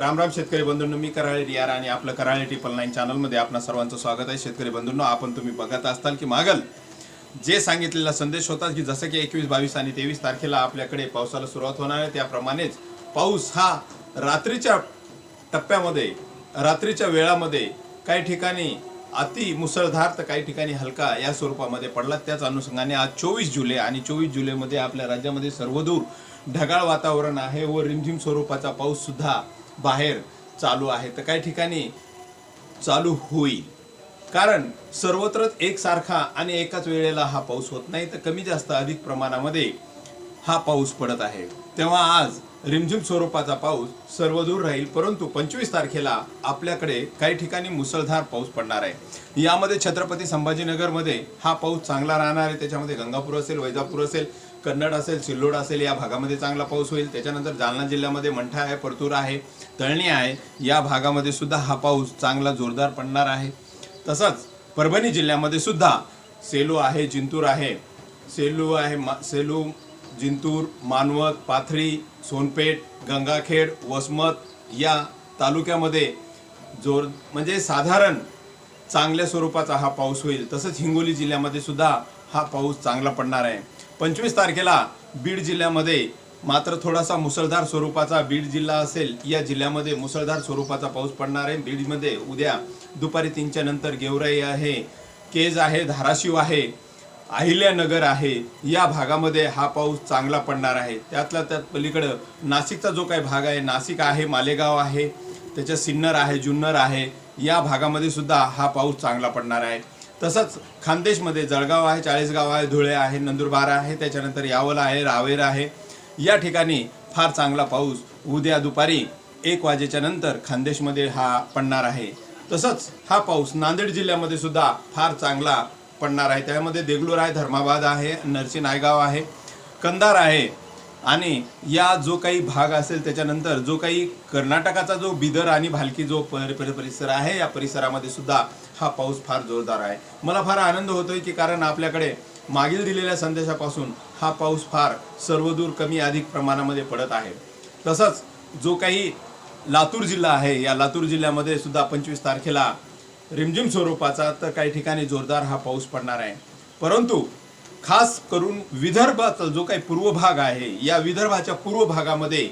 राम राम शेतकरी बंधूंनो मी कराळे रियार आणि आपलं कराळे ट्रिपल नाईन चॅनलमध्ये आपणा सर्वांचं स्वागत आहे. शेतकरी बंधूंनो आपण तुम्ही बघत असताल की मागल जे सांगितलेला संदेश होता की जसं की एकवीस बावीस आणि तेवीस तारखेला आपल्याकडे पावसाला सुरुवात होणार आहे त्याप्रमाणेच पाऊस हा रात्रीच्या टप्प्यामध्ये रात्रीच्या वेळामध्ये काही ठिकाणी अति मुसळधार तर काही ठिकाणी हलका या स्वरूपामध्ये पडला. त्याच अनुषंगाने आज चोवीस जुलै आणि चोवीस जुलैमध्ये आपल्या राज्यामध्ये सर्वदूर ढगाळ वातावरण आहे व रिमझिम स्वरूपाचा पाऊस सुद्धा बाहेर चालू आहे तर काही ठिकाणी चालू होईल. कारण सर्वत्रच एकसारखा आणि एकाच वेळेला हा पाऊस होत नाही तर कमी जास्त अधिक प्रमाणामध्ये हा पाऊस पडत आहे. तेव्हा आज रिमझिम स्वरूपाचा पाऊस सर्वदूर राहील परंतु पंचवीस तारखेला आपल्याकडे काही ठिकाणी मुसळधार पाऊस पडणार आहे. यामध्ये छत्रपती संभाजीनगरमध्ये हा पाऊस चांगला राहणार आहे. त्याच्यामध्ये गंगापूर असेल वैजापूर असेल कन्नड असेल सिल्लोड असेल या भागामध्ये चांगला पाऊस होईल. त्याच्यानंतर जालना जिल्ह्यामध्ये मंठा आहे परतूर आहे तळणी आहे. या भागामध्ये सुद्धा हा पाऊस चांगला जोरदार पडणार आहे. तसंच परभणी जिल्ह्यामध्ये सुद्धा सेलू आहे जिंतूर आहे. सेलू आहे मा सेलू जिंतूर मानवत पाथरी सोनपेठ गंगाखेड वसमत या तालुक्यामध्ये जोर म्हणजे साधारण चांगल्या स्वरूपाचा हा पाऊस होईल. तसंच हिंगोली जिल्ह्यामध्ये सुद्धा हा पाऊस चांगला पडणार आहे. पंचवीस तारखेला बीड जिल्ह्यामध्ये मात्र थोडासा मुसळधार स्वरूपाचा बीड जिल्हा असेल या जिल्ह्यामध्ये मुसळधार स्वरूपाचा पाऊस पडणार आहे. बीडमध्ये उद्या दुपारी तीनच्या नंतर गेवराई आहे केज आहे धाराशिव आहे. अहिल्यानगर आहे. या भागामध्ये हा पाऊस चांगला पडणार आहे. त्यातल्या त्यात पलीकडं नाशिकचा जो काही भाग आहे नाशिक आहे मालेगाव आहे त्याच्या सिन्नर आहे जुन्नर आहे या भागामध्ये सुद्धा हा पाऊस चांगला पडणार आहे. तसंच खानदेशमध्ये जळगाव आहे चाळीसगाव आहे धुळे आहे नंदुरबार आहे त्याच्यानंतर यावला आहे रावेर आहे. या ठिकाणी फार चांगला पाऊस उद्या दुपारी एक वाजेच्या नंतर खानदेशमध्ये हा पडणार आहे. तसंच हा पाऊस नांदेड जिल्ह्यामध्ये सुद्धा फार चांगला पडणार आहे. त्यामध्ये देगलूर आहे धर्माबाद आहे नरसी नायगाव आहे कंदार आहे. आणि या जो काही भाग असेल त्याच्यानंतर जो काही कर्नाटकाचा जो बिदर आणि भालकी जो पर- पर- परिसर आहे या परिसरामध्ये सुद्धा हा पाऊस फार जोरदार आहे. मला फार आनंद होतोय की कारण आपल्याकडे मागील दिलेल्या संदेशापासून हा पाऊस फार सर्वदूर कमी अधिक प्रमाणामध्ये पडत आहे. तसंच जो काही लातूर जिल्हा आहे या लातूर जिल्ह्यामध्ये सुद्धा पंचवीस तारखेला रिमझिम स्वरूपाचा तर काही ठिकाणी जोरदार हा पाऊस पडणार आहे. परंतु खास करून विदर्भाचा जो काही पूर्व भाग आहे या विदर्भाच्या पूर्व भागामध्ये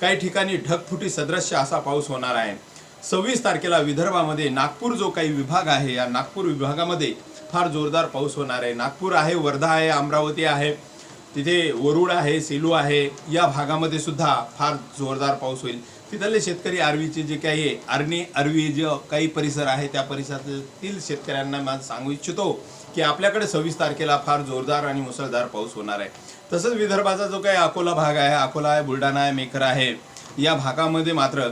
काही ठिकाणी ढगफुटी सदृश्य असा पाऊस होणार आहे. सव्वीस तारखेला विदर्भामध्ये नागपूर जो काही विभाग आहे या नागपूर विभागामध्ये फार जोरदार पाऊस होणार आहे. नागपूर आहे वर्धा आहे अमरावती आहे तिथे वरुड आहे सेलू आहे या भागामध्ये सुद्धा फार जोरदार पाऊस होईल. तिथले शेतकरी आर्वीचे जे काही आहे, आर्णी आर्वी जे काही परिसर आहे त्या परिसरातील शेतकऱ्यांना मी सांगू इच्छितो की आपल्याकडे सव्वीस तारखेला फार जोरदार आणि मुसळधार पाऊस होणार आहे. तसंच विदर्भाचा जो काही अकोला भाग आहे अकोला आहे बुलढाणा आहे मेकर आहे या भागामध्ये मात्र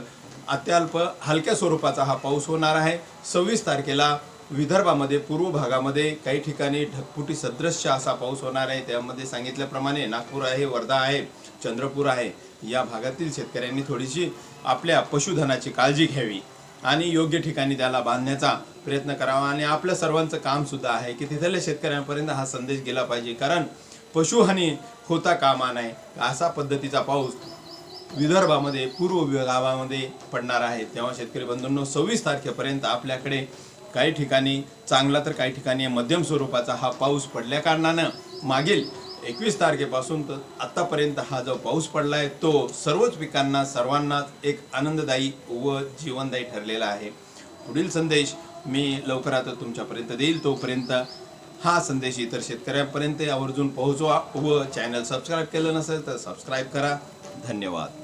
अत्यल्प हलक्या स्वरूपाचा हा पाऊस होणार आहे. सव्वीस तारखेला विदर्भामध्ये पूर्व भागामध्ये काही ठिकाणी ढगफुटी सदृश्य असा पाऊस होणार आहे. त्यामध्ये सांगितल्याप्रमाणे नागपूर आहे वर्धा आहे चंद्रपूर आहे. या भागातील शेतकऱ्यांनी थोडीशी आपल्या पशुधनाची काळजी घ्यावी आणि योग्य ठिकाणी त्याला बांधण्याचा प्रयत्न करावा. आणि आपल्या सर्वांचं कामसुद्धा आहे की तिथल्या शेतकऱ्यांपर्यंत हा संदेश गेला पाहिजे. कारण पशुहानी होता कामा नाही असा पद्धतीचा पाऊस विदर्भामध्ये पूर्व विभागामध्ये पडणार आहे. तेव्हा शेतकरी बंधूंनो सव्वीस तारखेपर्यंत आपल्याकडे काही ठिकाणी चांगला तर काही ठिकाणी मध्यम स्वरूपाचा हा पाऊस पडल्या कारणानं मागील एकवीस तारखेपासून तर आत्तापर्यंत हा जो पाऊस पडला आहे तो सर्वच पिकांना सर्वांनाच एक आनंददायी व जीवनदायी ठरलेला आहे. पुढील संदेश मी लवकरात तुमच्यापर्यंत देईल. तोपर्यंत हा संदेश इतर शेतकऱ्यांपर्यंत आवर्जून पोहोचवा व चॅनल सबस्क्राईब केलं नसेल तर सबस्क्राईब करा. धन्यवाद.